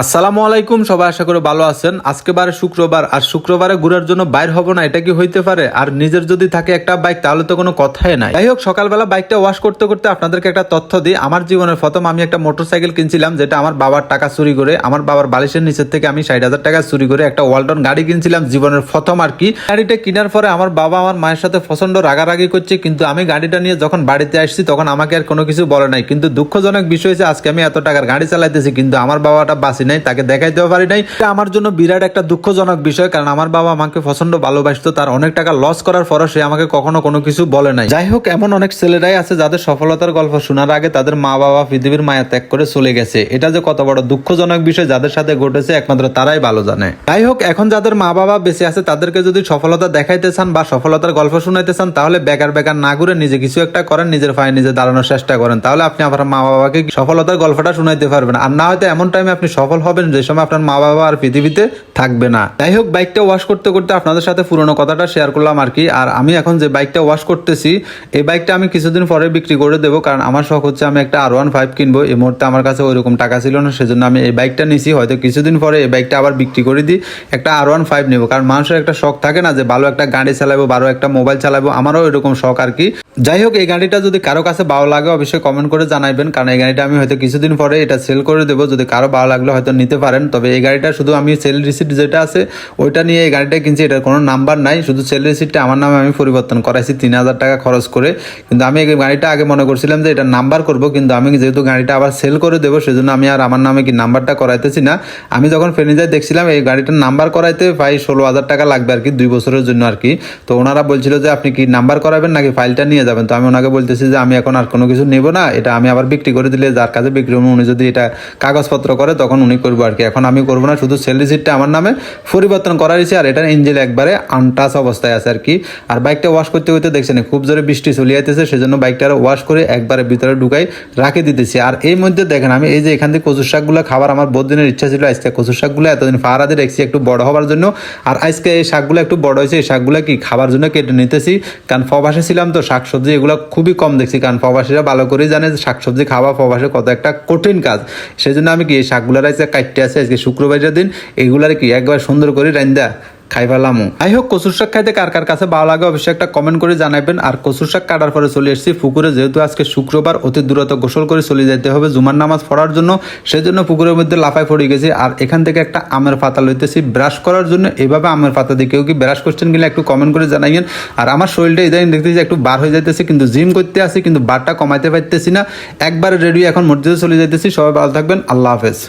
আসসালামু আলাইকুম, সবাই আশা করে ভালো আছেন। আজকে বারে শুক্রবার, আর শুক্রবারে ঘুরার জন্য বাইর হব না, এটা কি হইতে পারে? আর নিজের যদি থাকে একটা বাইক, তাহলে তো কোনো কথাই নাই। যাই হোক, সকালবেলা বাইকটা ওয়াশ করতে করতে আপনাদেরকে একটা তথ্য দিই। আমার জীবনের প্রথম আমি একটা মোটরসাইকেল কিনছিলাম, যেটা আমার বাবার টাকা চুরি করে, আমার বাবার বালিশের নিচের থেকে আমি ষাট হাজার টাকা চুরি করে একটা ওয়ালটন গাড়ি কিনছিলাম, জীবনের প্রথম আর কি। গাড়িটা কেনার পরে আমার বাবা আমার মায়ের সাথে প্রচণ্ড রাগারাগি করছে, কিন্তু আমি গাড়িটা নিয়ে যখন বাড়িতে আসছি, তখন আমাকে আর কোনো কিছু বলে নাই। কিন্তু দুঃখজনক বিষয় হচ্ছে আজকে আমি এত টাকার গাড়ি চালাইতেছি, কিন্তু আমার বাবাটা বাসি নাই, তাকে দেখাইতেও পারি নাই। আমার জন্য বিরাট একটা দুঃখজনক বিষয়, কারণ আমার বাবা আমাকে প্রচণ্ড ভালোবাসতো, তার অনেক টাকা লস করার পরও সে আমাকে কখনো কোনো কিছু বলে নাই। যাই হোক, এমন অনেক ছেলেরাই আছে যাদের সফলতার গল্প শোনার আগে তাদের মা বাবা পৃথিবীর মায়া ত্যাগ করে চলে গেছে। এটা যে কত বড় দুঃখজনক বিষয় যাদের সাথে ঘটেছে, একমাত্র তারাই ভালো জানে। যাই হোক, এখন যাদের মা বাবা বেঁচে আছে, তাদেরকে যদি সফলতা দেখাইতে চান বা সফলতার গল্প শোনাইতে চান, তাহলে বেকার বেকার না ঘুরে নিজে কিছু একটা করেন, নিজের পায়ে নিজে দাঁড়ানোর চেষ্টা করেন। তাহলে আপনি আপনার মা বাবাকে সফলতার গল্পটা শোনাইতে পারবেন। আর না হয়তো এমন টাইমে আপনি সফল হবেন যে সময় আপনার মা বাবা আর পৃথিবীতে থাকবে না। যাই হোক বাইকটা ওয়াশ করতে করতে আপনাদের সাথে পুরোনো কথাটা শেয়ার করলাম আর কি। আর আমি এখন যে বাইকটা ওয়াশ করতেছি, এই বাইকটা আমি কিছুদিন পরে বিক্রি করে দেবো কারণ আমার শখ হচ্ছে আমি একটা আর ওয়ান ফাইভ কিনবো। এই মুহূর্তে আমার কাছে ওইরকম টাকা ছিল না, সেজন্য আমি এই বাইকটা নিছি। হয়তো কিছুদিন পরে এই বাইকটা আবার বিক্রি করে দিই, একটা আর ওয়ান ফাইভ নেব। কারণ মানুষের একটা শখ থাকে না যে ভালো একটা গাড়ি চালাবো, ভালো একটা মোবাইল চালাবো, আমারও এরকম শখ আর কি। যাই হোক, এই গাড়িটা যদি কারও কাছে ভালো লাগে, অবশ্যই কমেন্ট করে জানাবেন কারণ এই গাড়িটা আমি হয়তো কিছুদিন পরে এটা সেল করে দেবো। যদি কারও ভালো লাগলে হয়তো নিতে পারেন। তবে এই গাড়িটা শুধু আমি সেল রিসিপ্ট যেটা আছে, ওইটা নিয়ে এই গাড়িটা কিনছি, এটার কোনো নাম্বার নাই। শুধু সেল রিসিপ্টটা আমার নামে আমি পরিবর্তন করাইছি, তিন হাজার টাকা খরচ করে। কিন্তু আমি এই গাড়িটা আগে মনে করছিলাম যে এটা নাম্বার করব, কিন্তু আমি যেহেতু গাড়িটা আবার সেল করে দেবো, সেজন্য আমি আর আমার নামে কি নাম্বারটা করাইতেছি না। আমি যখন ফের্নিচার দেখছিলাম, এই গাড়িটার নাম্বার করাইতে প্রায় ষোলো হাজার টাকা লাগবে আর কি, দুই বছরের জন্য আর কি। তো ওনারা বলছিল যে আপনি কি নাম্বার করাবেন নাকি ফাইলটা নিয়ে যাবেন? তো আমি ওনাকে বলতেছি যে আমি এখন আর কোনো কিছু নেব না, এটা আমি আবার বিক্রি করে দিলে যার কাছে বিক্রি উনি যদি এটা কাগজপত্র করে, তখন উনি করব আর কি। এখন আমি করব না, শুধু সেল রিসিপ্টটা আমার নামে পরিবর্তন করা হয়েছে আর এটার ইঞ্জিন একবারে আনটাচ অবস্থায় আছে আর কি। আর বাইকটা ওয়াশ করতে করতে দেখছেন, খুব জোরে বৃষ্টি চলে যাইতেছে সেজন্য বাইকটা ওয়াশ করে একবারে ভিতরে ঢুকাই রাখে দিতেছি। আর এই মধ্যে দেখেন, আমি এই যে এখান থেকে কচুর শাকগুলো খাবার আমার বহুত দিনের ইচ্ছা ছিল, আজকে কচুর শাকগুলো এতদিন ফারাতে রেখেছি একটু বড় হওয়ার জন্য। আর আজকে এই শাকগুলো একটু বড় হয়েছে, এই শাকগুলো কি খাবার জন্য কেটে নিতেছি। কারণ ফবাসে ছিলাম তো, শাকসবজি এগুলো খুবই কম দেখছি। কারণ ফবাসীরা ভালো করেই জানে যে শাকসবজি খাওয়া ফবাসে কত একটা কঠিন কাজ। সেই জন্য আমি কি এই শাকগুলোর আজকে কাটতে আছে, আজকে শুক্রবারের দিন, এগুলার কি একবার সুন্দর করে রান্দা খাই ফেলামু? আই হোক কচুর শাক খাইতে কার কার কাছে ভালো লাগে অবশ্যই একটা কমেন্ট করে জানাবেন আর কচুর শাক কাটার পরে চলে এসেছি পুকুরে, যেহেতু আজকে শুক্রবার, অতি দূরত গোসল করে চলে যেতে হবে জুমার নামাজ পড়ার জন্য। সেই জন্য পুকুরের মধ্যে লাফায় পড়ে গেছি। আর এখান থেকে একটা আমের পাতা লইতেছি। ব্রাশ করার জন্য এভাবে আমের পাতা দিয়ে কেউ কি ব্রাশ করছেন কিনা একটু কমেন্ট করে জানাইবেন আর আমার শরীরটা ইদানিং দেখতেছি একটু বার হয়ে যাইতেছে, কিন্তু জিম করতে আসি, কিন্তু বারটা কমাইতে পারতেছি না। একবারে রেডি এখন মসজিদে চলে যাইতেছি। সবাই ভালো থাকবেন। আল্লাহ হাফেজ।